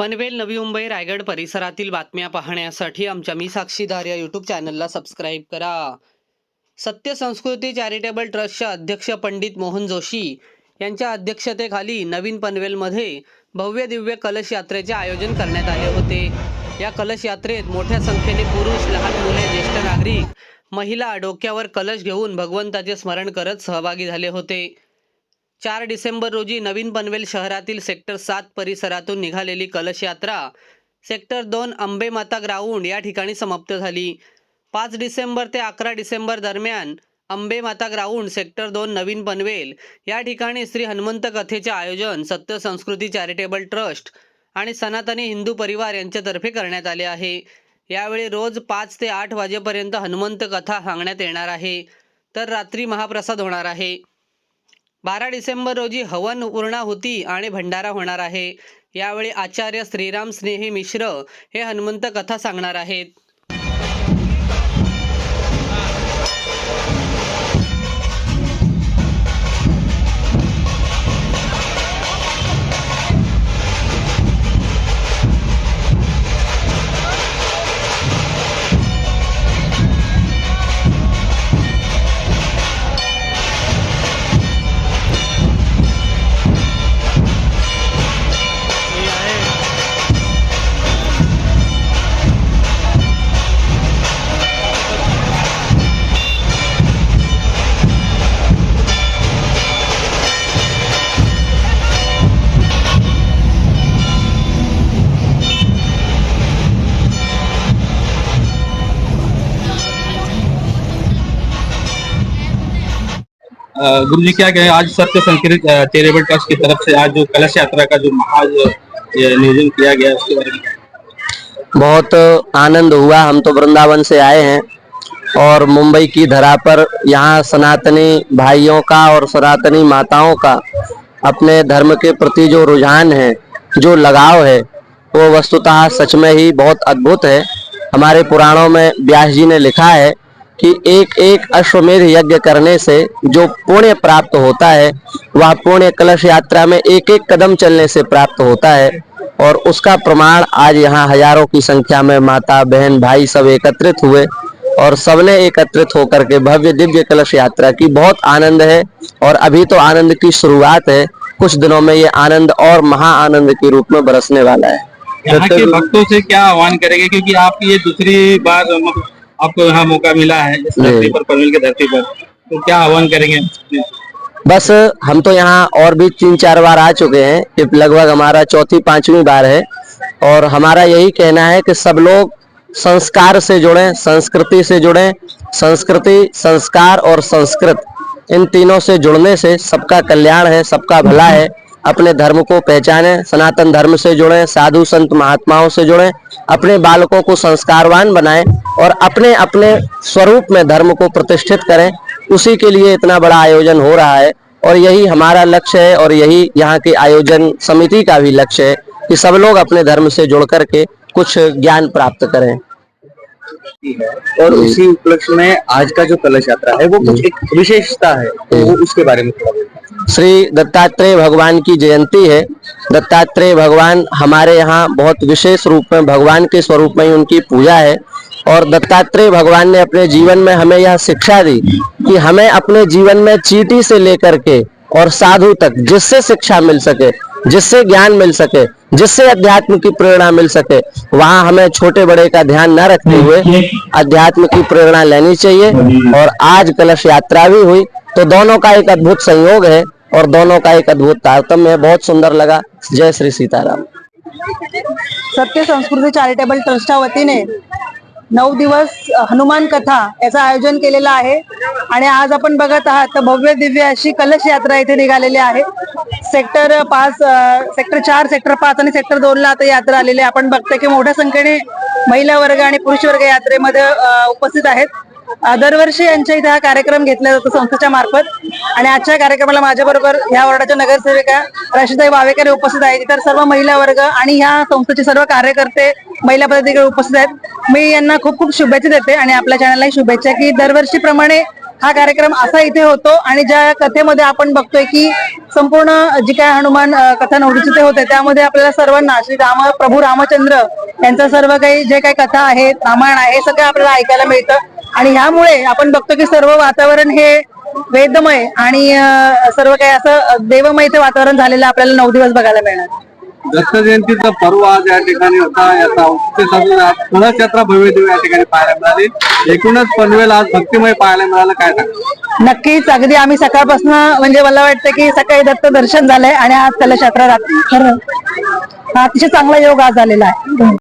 पनवेल नवी मुंबई रायगड परिसरातील बातम्या पाहण्यासाठी आमच्या मी साक्षीदार या यूट्यूब चॅनलला सबस्क्राईब करा. सत्य संस्कृती चॅरिटेबल ट्रस्टचे अध्यक्ष पंडित मोहन जोशी यांच्या अध्यक्षतेखाली नवीन पनवेलमध्ये भव्य दिव्य कलश यात्रेचे आयोजन करण्यात आले होते. या कलश यात्रेत मोठ्या संख्येने पुरुष लहान मुले ज्येष्ठ नागरिक महिला डोक्यावर कलश घेऊन भगवंताचे स्मरण करत सहभागी झाले होते. चार डिसेंबर रोजी नवीन पनवेल शहरातील सेक्टर सात परिसरातून निघालेली कलश यात्रा सेक्टर दोन अंबेमाता ग्राउंड या ठिकाणी समाप्त झाली. पाच डिसेंबर ते अकरा डिसेंबर दरम्यान अंबेमाता ग्राउंड सेक्टर दोन नवीन पनवेल या ठिकाणी श्री हनुमंत कथेचे आयोजन सत्य संस्कृती चॅरिटेबल ट्रस्ट आणि सनातनी हिंदू परिवार यांच्यातर्फे करण्यात आले आहे. यावेळी रोज पाच ते आठ वाजेपर्यंत हनुमंत कथा सांगण्यात येणार आहे. तर रात्री महाप्रसाद होणार आहे. बारा डिसेंबर रोजी हवन पूर्णाहुती आणि भंडारा होणार आहे. यावेळी आचार्य श्रीराम स्नेही मिश्र हे हनुमंत कथा सांगणार आहेत. गुरु जी क्या कहें, आज सत्य संस्कृत चैरिटेबल ट्रस्ट की तरफ़ से आज जो कलश यात्रा का जो महा ये नियोजन किया गया उसके बारे में बहुत आनंद हुआ। हम तो वृंदावन से आए हैं और मुंबई की धरा पर यहाँ सनातनी भाइयों का और सनातनी माताओं का अपने धर्म के प्रति जो रुझान है, जो लगाव है, वो वस्तुतः सच में ही बहुत अद्भुत है। हमारे पुराणों में व्यास जी ने लिखा है कि एक एक अश्वमेध यज्ञ करने से जो पुण्य प्राप्त होता है वह पुण्य कलश यात्रा में एक एक कदम चलने से प्राप्त होता है। और उसका प्रमाण आज यहाँ हज़ारों की संख्या में माता बहन भाई सब एकत्रित हुए और सबने एकत्रित होकर के भव्य दिव्य कलश यात्रा की। बहुत आनंद है और अभी तो आनंद की शुरुआत है। कुछ दिनों में ये आनंद और महा आनंद के रूप में बरसने वाला है। यहाँ के भक्तों से क्या आह्वान करेंगे? क्योंकि आप ये दूसरी बार मतलब आपको यहाँ मौका मिला है इस धरती पर पनवेल की धरती पर। तो क्या आह्वान करेंगे? बस हम तो यहाँ और भी तीन चार बार आ चुके हैं। ये लगभग हमारा चौथी पांचवी बार है। और हमारा यही कहना है कि सब लोग संस्कार से जुड़े संस्कृति से जुड़े। संस्कृति संस्कार और संस्कृत इन तीनों से जुड़ने से सबका कल्याण है सबका भला है। अपने धर्म को पहचाने सनातन धर्म से जुड़े साधु संत महात्माओं से जुड़े अपने बालकों को संस्कारवान बनाएँ और अपने अपने स्वरूप में धर्म को प्रतिष्ठित करें उसी के लिए इतना बड़ा आयोजन हो रहा है और यही हमारा लक्ष्य है और यही यहाँ के आयोजन समिति का भी लक्ष्य है कि सब लोग अपने धर्म से जुड़ करके कुछ ज्ञान प्राप्त करें। और उसी उपलक्ष्य में आज का जो कलश यात्रा है वो कुछ एक विशेषता है तो उसके बारे में थोड़ा। श्री दत्तात्रेय भगवान की जयंती है। दत्तात्रेय भगवान हमारे यहाँ बहुत विशेष रूप में, भगवान के स्वरूप में ही उनकी पूजा है। और दत्तात्रेय भगवान ने अपने जीवन में हमें यह शिक्षा दी कि हमें अपने जीवन में चीटी से लेकर के और साधु तक जिससे शिक्षा मिल सके, जिससे ज्ञान मिल सके, जिससे अध्यात्म की प्रेरणा मिल सके, वहाँ हमें छोटे बड़े का ध्यान न रखते हुए अध्यात्म की प्रेरणा लेनी चाहिए। और आज कलश यात्रा भी हुई तो दोनों का एक अद्भुत संयोग है। और दोनों का एक अद्भुत तारतम्य है बहुत सुंदर लगा। जय श्री सीताराम। सत्य संस्कृती चॅरिटेबल ट्रस्टच्या वतीने नऊ दिवस हनुमान कथा याचं आयोजन केलेलं आहे. आणि आज आपण बघत आहात तर भव्य दिव्य अशी कलश यात्रा इथे निघालेली आहे. सेक्टर पाच सेक्टर चार सेक्टर पाच आणि सेक्टर दोन ला आता यात्रा आलेली आहे. आपण बघतोय की मोठ्या संख्येने महिला वर्ग आणि पुरुष वर्ग यात्रेमध्ये उपस्थित आहेत. दरवर्षी यांच्या इथे हा कार्यक्रम घेतला जातो संस्थेच्या मार्फत. आणि आजच्या कार्यक्रमाला माझ्या बरोबर ह्या वॉर्डाच्या नगरसेविका राशीताई वावेकर उपस्थित आहेत. इतर सर्व महिला वर्ग आणि ह्या संस्थेचे सर्व कार्यकर्ते महिला पदाधिकारी उपस्थित आहेत. मी यांना खूप खूप शुभेच्छा देते आणि आपल्या चॅनललाही शुभेच्छा की दरवर्षीप्रमाणे हा कार्यक्रम असा इथे होतो आणि ज्या कथेमध्ये आपण बघतोय की संपूर्ण जी काय हनुमान कथा नवरीची ते होते त्यामध्ये आपल्याला सर्वांना श्री राम प्रभू रामचंद्र यांचं सर्व काही जे काही कथा आहेत रामायण आहे हे सगळं आपल्याला ऐकायला मिळतं. आणि ह्यामुळे आपण बघतो की सर्व वातावरण हे वेदमय आणि सर्व काही असं देवमय ते वातावरण झालेलं आपल्याला नऊ दिवस बघायला मिळणार. दत्त जयंतीचा पर्व आज या ठिकाणी होता. याचा औचित्य साधून आज कलश यात्रा भव्य दिव्य या ठिकाणी पाहायला मिळाली. एकूणच पनवेल आज भक्तिमय पाहायला मिळालं. काय सांगा नक्कीच. अगदी आम्ही सकाळपासून म्हणजे मला वाटतं की सकाळी दत्त दर्शन झालंय आणि आज कलश यात्रा रात्री. खरं. अतिशय चांगला योग आज झालेला आहे.